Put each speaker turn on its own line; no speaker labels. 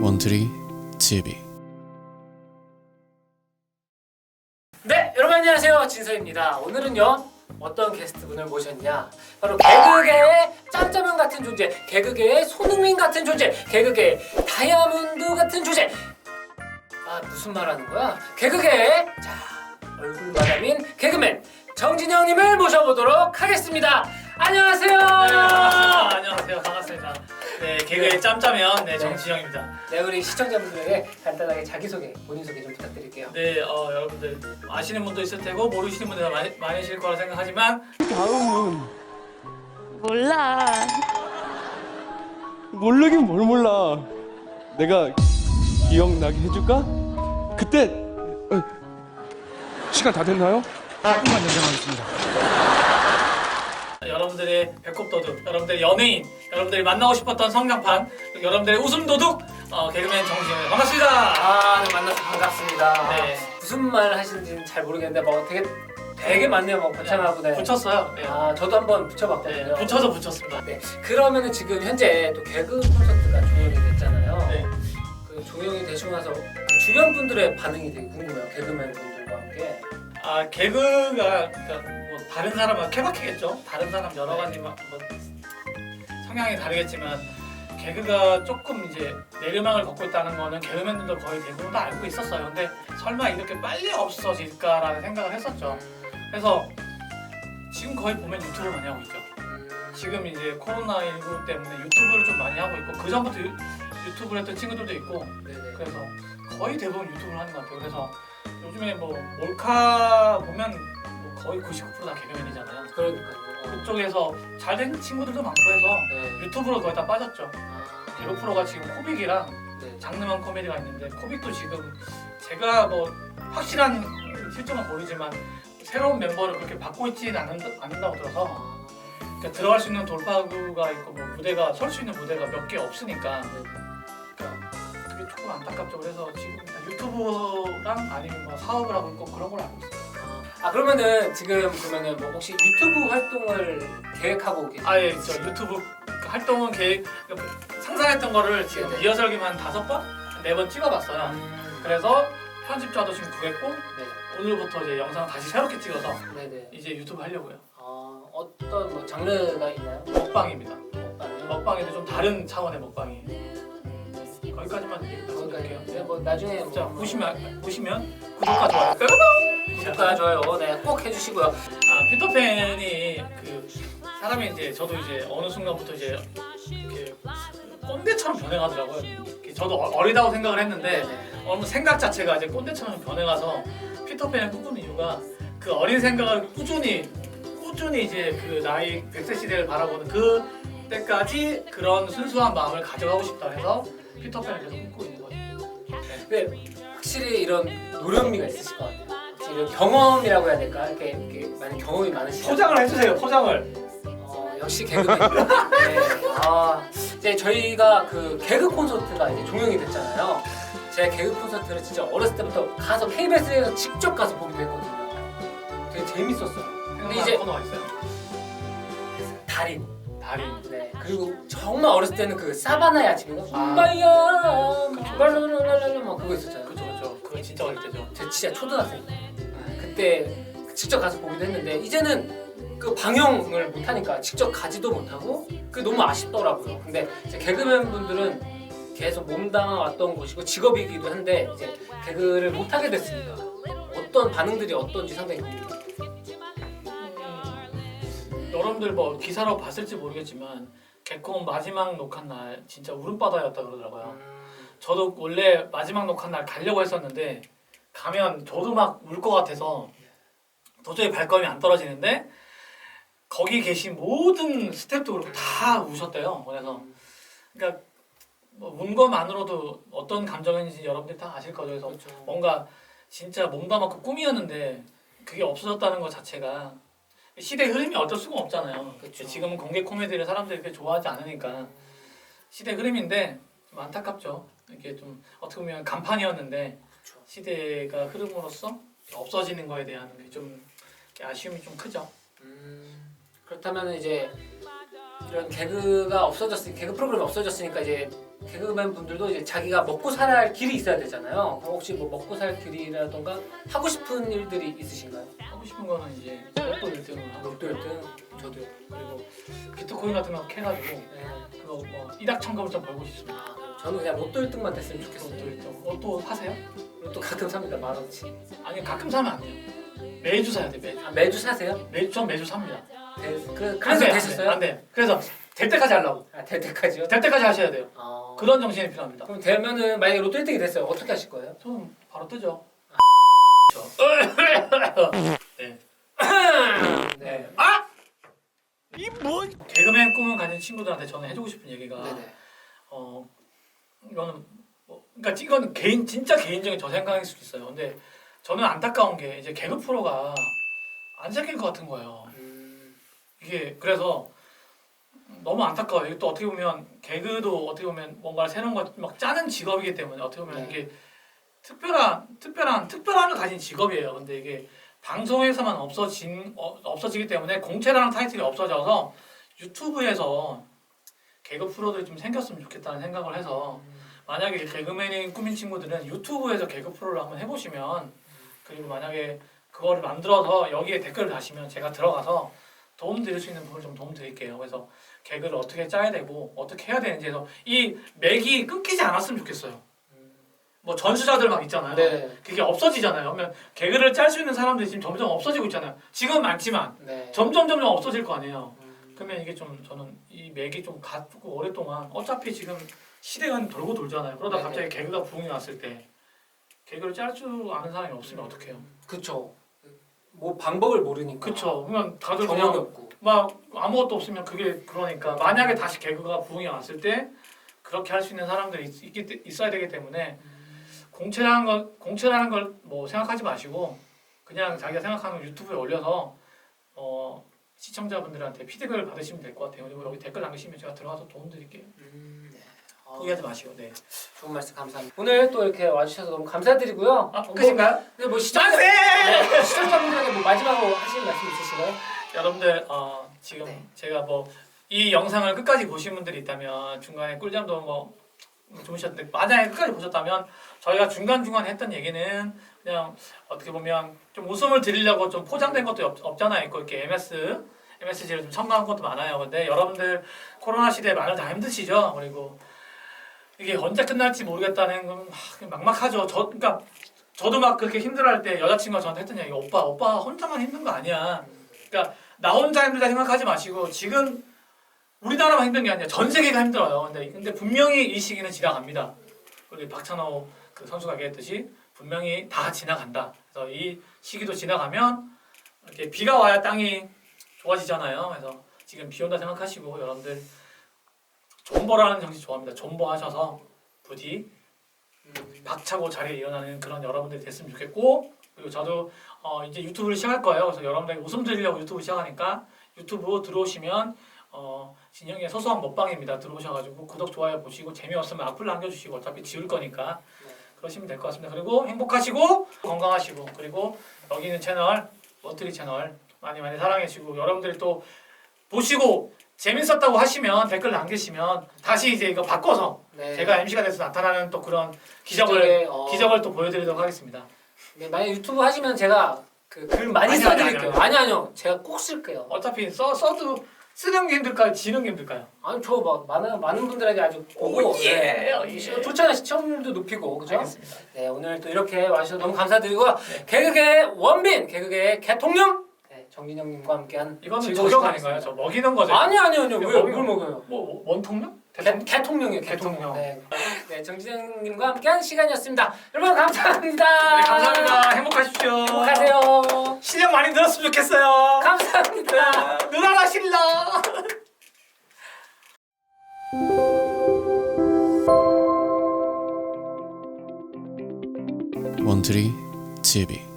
원트리 TV
네, 여러분 안녕하세요. 진서입니다. 오늘은요. 어떤 게스트분을 모셨냐? 바로 개그계의 짬짜면 같은 존재, 개그계의 손흥민 같은 존재, 개그계의 다이아몬드 같은 존재. 아 무슨 말 하는 거야? 개그계의 자 얼굴 마담인 개그맨 정진영님을 모셔보도록 하겠습니다. 안녕하세요.
네, 반갑습니다. 안녕하세요. 반갑습니다. 네, 개그의 짬짜면 네, 정지영입니다.
네, 우리 시청자분들에게 간단하게 자기소개, 본인 소개 좀 부탁드릴게요.
네, 어, 여러분들 아시는 분도 있을 테고 모르시는 분들 많이 많으실 거라 생각하지만
다음은
몰라.
모르긴 뭘 몰라. 내가 기억나게 해줄까? 그때 어, 시간 다 됐나요? 조금만 연장하겠습니다.
여러분들의 배꼽 도둑, 여러분들의 연예인, 여러분들이 만나고 싶었던 성장판, 그리고 여러분들의 웃음 도둑 어, 개그맨 정지영입니다. 반갑습니다.
아, 네, 만나서 반갑습니다.
네.
무슨 말 하시는지는 잘 모르겠는데 뭐 되게 되게 많네요. 뭐 거창하고 네.
붙였어요. 네.
아, 저도 한번
네,
붙여봤거든요.
붙여서 붙였습니다.
네. 그러면은 지금 현재 또 개그 콘서트가 종영이 됐잖아요.
네.
그 종영이 되시고 나서 그 주변 분들의 반응이 되게 궁금해요. 개그맨 분들과 함께.
아 개그가 그러니까 뭐 다른 사람은 케바케겠죠. 다른 사람 여러 가지 막 뭐, 성향이 다르겠지만 개그가 조금 이제 내리막을 걷고 있다는 거는 개그맨들도 거의 대부분 다 알고 있었어요. 근데 설마 이렇게 빨리 없어질까라는 생각을 했었죠. 그래서 지금 거의 보면 유튜브를 많이 하고 있죠. 지금 이제 코로나19 때문에 유튜브를 좀 많이 하고 있고 그 전부터 유- 유튜브를 했던 친구들도 있고. 그래서 거의 대부분 유튜브를 하는 것 같아요. 그래서 요즘에 뭐 몰카 보면 뭐 거의 99%다 개그맨이잖아요.
그러니까요.
그쪽에서 잘된 친구들도 많고 해서
네.
유튜브로 거의 다 빠졌죠.
아,
개그 프로가 지금 코빅이랑
네.
장르만 코미디가 있는데 코빅도 지금 제가 뭐 확실한 실정은 모르지만 새로운 멤버를 그렇게 받고 있지는 않는다, 않는다고 들어서
아,
그러니까 들어갈 수 있는 돌파구가 있고 뭐 무대가 설 수 있는 무대가 몇 개 없으니까
네.
그러니까 그게 조금 안타깝죠. 그래서 지금 다 유튜브랑 아니면 뭐 사업을 하고 있고 그런 걸 알고 있어요.
아 그러면은 지금 그러면은 뭐 혹시 유튜브 활동을 계획하고 계세요?
아 예 저 유튜브 활동은 계획 상상했던 거를 지금
네네.
리허설기만 다섯 번, 네 번 찍어봤어요.
음,
그래서 편집자도 지금 구했고
네.
오늘부터 이제 영상 다시 새롭게 찍어서
네네.
이제 유튜브 하려고요.
아 어떤 뭐 장르가 있나요?
먹방입니다.
먹방이요?
먹방인데 좀 다른 차원의 먹방이. 얘기
거기까지.
말씀드릴게요.
네, 뭐 나중에
자
뭐
보시면 보시면 구독과 좋아요. 뿅!
구독과 좋아요 네, 꼭 해주시고요.
아 피터팬이 그 사람이 이제 저도 이제 어느 순간부터 이제 이렇게 꼰대처럼 변해가더라고요. 이렇게 저도 어- 어리다고 생각을 했는데. 어느 생각 자체가 이제 꼰대처럼 변해가서 피터팬을 꿈꾸는 이유가 그 어린 생각을 꾸준히 꾸준히 이제 그 나이 100세 시대를 바라보는 그 때까지 그런 순수한 마음을 가져가고 싶다 해서 피터팬을 계속 꿈꾸고 있는 거죠.
근데 확실히 이런 노련미가 있으실 것 같아요. 이런 경험이라고 해야 될까? 이렇게, 이렇게 많은 경험이 많으시죠?
포장을 해주세요. 포장을.
어, 역시 개그맨입니다. 네. 아, 이제 저희가 그 개그 콘서트가 이제 종영이 됐잖아요. 제가 개그 콘서트를 진짜 어렸을 때부터 가서 KBS에서 직접 가서 보기도 했거든요. 되게 재밌었어요. 근데
이제 코너가 있어요.
달인.
달인.
네. 그리고 정말 어렸을 때는 그 사바나의 아침인가?
아. 그쵸.
랄랄랄랄랄 막 그거 있었잖아요.
그죠 그죠. 그거 진짜 어릴 때죠.
제 진짜 초등학생 때. 그때 직접 가서 보기도 했는데 이제는 그 방영을 못 하니까 직접 가지도 못하고 그게 너무 아쉽더라고요. 근데 이제 개그맨 분들은 계속 몸담아 왔던 곳이고 직업이기도 한데 이제 개그를 못 하게 됐으니까 어떤 반응들이 어떤지 상당히 궁금해요.
음, 여러분들 뭐 기사로 봤을지 모르겠지만 개콘 마지막 녹화 날 진짜 울음바다였다 그러더라고요. 저도 원래 마지막 녹화 날 가려고 했었는데 가면 저도 막 울 것 같아서 도저히 발걸음이 안 떨어지는데 거기 계신 모든 스태프도 그렇고 다 우셨대요. 그래서 그러니까 뭐운 것만으로도 어떤 감정인지 여러분들 다 아실 거죠. 그래서
그렇죠.
뭔가 진짜 몸담았고 꿈이었는데 그게 없어졌다는 것 자체가 시대 흐름이 어쩔 수가 없잖아요.
그쵸.
지금은 공개 코미디를 사람들이 그렇게 좋아하지 않으니까 시대 흐름인데 좀 안타깝죠. 이게 좀 어떻게 보면 간판이었는데
그렇죠.
시대가 흐름으로써 없어지는 거에 대한 그좀 아쉬움이 좀 크죠.
음, 그렇다면 이제 이런 개그가 없어졌으니 개그 프로그램이 없어졌으니까 이제 개그맨 분들도 이제 자기가 먹고 살아야 할 길이 있어야 되잖아요. 그럼 혹시 뭐 먹고 살 길이라던가 하고 싶은 일들이 있으신가요?
하고 싶은 거는 이제 로또 1등을 하고
로또
싶고요.
1등 저도요.
그리고 비트코인 같은 거 캐가지고
네.
그거 뭐 일확천금을 좀 벌고 싶습니다.
아, 저는 그냥 로또 1등만 됐으면
로또
좋겠어요.
1등. 로또 사세요?
로또 가끔 삽니다 만 원치.
아니 가끔 사면 안 돼요. 매주 사야 돼 매주.
아, 매주 사세요?
매주 전 매주 삽니다.
네, 그,
안
그래서
돼, 안
되셨어요?
돼, 안 돼. 그래서 될 때까지 하려고.
아, 될 때까지요?
될 때까지 하셔야 돼요.
아,
그런 정신이 필요합니다.
되면은 만약에 로또 1등이 됐어요. 어떻게 하실 거예요?
저는 바로 뜨죠. 네.
네.
아! 개그맨 꿈을 가진 친구들한테 저는 해주고 싶은 얘기가
네네.
어 이거는 뭐 그러니까 이건 개인 진짜 개인적인 저 생각일 수도 있어요. 근데 저는 안타까운 게 이제 개그 프로가 안 생길 것 같은 거예요.
음,
이게 그래서 너무 안타까워요. 이게 또 어떻게 보면 개그도 어떻게 보면 뭔가 새로운 거막 짜는 직업이기 때문에 어떻게 보면
네.
이게 특별한 특별한 특별함을 가진 직업이에요. 근데 이게 방송에서만 없어진 어, 없어지기 때문에 공채라는 타이틀이 없어져서 유튜브에서 개그 프로들이 좀 생겼으면 좋겠다는 생각을 해서 만약에 개그맨인 꾸민 친구들은 유튜브에서 개그 프로를 한번 해보시면 그리고 만약에 그거를 만들어서 여기에 댓글을 다시면 제가 들어가서 도움 드릴 수 있는 부분을 좀 도움 드릴게요. 그래서 개그를 어떻게 짜야 되고 어떻게 해야 되는지 해서 이 맥이 끊기지 않았으면 좋겠어요. 뭐 전수자들 막 있잖아요.
네.
그게 없어지잖아요. 그러면 개그를 짤 수 있는 사람들이 지금 점점 없어지고 있잖아요. 지금 많지만
네.
점점 점점 없어질 거 아니에요.
음,
그러면 이게 좀 저는 이 맥이 좀 가고 오랫동안 어차피 지금 시대가 돌고 돌잖아요. 그러다
네네.
갑자기 개그가 부흥이 왔을 때 개그를 짤 줄 아는 사람이 없으면 어떡해요?
그쵸. 뭐 방법을 모르니까.
그쵸. 그러면 다들
경험이
그냥
없고.
막 아무것도 없으면 그게 그러니까 만약에 다시 개그가 부흥이 왔을 때 그렇게 할 수 있는 사람들이 있, 있기, 때- 있어야 되기 때문에 공채라는 걸 공채라는 걸 뭐 생각하지 마시고 그냥 자기가 생각하는 거 유튜브에 올려서 어 시청자분들한테 피드백을 받으시면 될 것 같아요. 그리고 여기 댓글 남기시면 제가 들어가서 도움 드릴게요.
음, 네. 어,
포기하지 마시고. 네.
좋은 말씀 감사합니다. 오늘 또 이렇게 와주셔서 너무 감사드리고요.
아,
뭐,
끝인가요?
근데 뭐 시청자, 네, 시청자분들에게 뭐 마지막으로 하실 말씀 있으신가요?
여러분들 어, 지금
네.
제가 뭐 이 영상을 끝까지 보신 분들이 있다면 중간에 꿀잠도 뭐 주무셨는데 만약에 끝까지 보셨다면 저희가 중간 중간에 했던 얘기는 그냥 어떻게 보면 좀 웃음을 드리려고 좀 포장된 것도 없, 없잖아요. 있고 이렇게 MS MSG를 좀 첨가한 것도 많아요. 근데 여러분들 코로나 시대에 많이 다 힘드시죠. 그리고 이게 언제 끝날지 모르겠다는 건 막, 막막하죠. 저 그러니까 저도 막 그렇게 힘들어할 때 여자친구가 저한테 했던 얘기 오빠 오빠 혼자만 힘든 거 아니야. 그러니까 나 혼자 힘들다 생각하지 마시고 지금 우리나라만 힘든 게 아니라 전 세계가 힘들어요. 근데 근데 분명히 이 시기는 지나갑니다. 우리 박찬호 그 선수가 얘기했듯이 분명히 다 지나간다. 그래서 이 시기도 지나가면 이렇게 비가 와야 땅이 좋아지잖아요. 그래서 지금 비 온다 생각하시고 여러분들 존버라는 정신 좋아합니다. 존버하셔서 부디
음,
박차고 자리에 일어나는 그런 여러분들이 됐으면 좋겠고 그리고 저도 어 이제 유튜브를 시작할 거예요. 그래서 여러분들에게 웃음 드리려고 유튜브 시작하니까 유튜브 들어오시면 어 진영의 소소한 먹방입니다. 들어오셔가지고 구독 좋아요 보시고 재미없으면 악플 남겨주시고 어차피 지울 거니까
네.
그러시면 될 것 같습니다. 그리고 행복하시고 건강하시고 그리고 여기 있는 채널 머트리 채널 많이 많이 사랑해주시고 여러분들이 또 보시고 재밌었다고 하시면 댓글 남기시면 다시 이제 이거 바꿔서
네.
제가 MC가 돼서 나타나는 또 그런 기적을
기적의, 어,
기적을 또 보여드리도록 하겠습니다.
네, 만약 유튜브 하시면 제가 그 글 많이
아니요,
써드릴게요.
아니요,
아니 아니요, 제가 꼭 쓸게요.
어차피 써 써도 쓰는 게 힘들까요? 지는 게 힘들까요?
아니 저 막 많은 많은 분들에게 아주 보고
오, 예,
네.
오, 예.
좋잖아요 시청률도 높이고 그죠?
알겠습니다.
네 오늘 또 이렇게 와주셔서 너무 감사드리고요.
네.
개그계 원빈 개그계 개통령 네, 정진영님과 함께한
이거는
즐거운
저격
시간
아닌가요? 저. 먹이는 거죠?
아니 아니 아니요 왜
먹이는
뭘 먹어요?
뭐, 뭐 원통령?
개,
대통령?
개통령이요 개통령.
개통령.
네. 네 정진영님과 함께한 시간이었습니다. 여러분 감사합니다.
네, 감사합니다. 행복하십시오.
행복하세요.
실력 많이 늘었으면 좋겠어요.
감사합니다.
늘어라 실력.
원트리 TV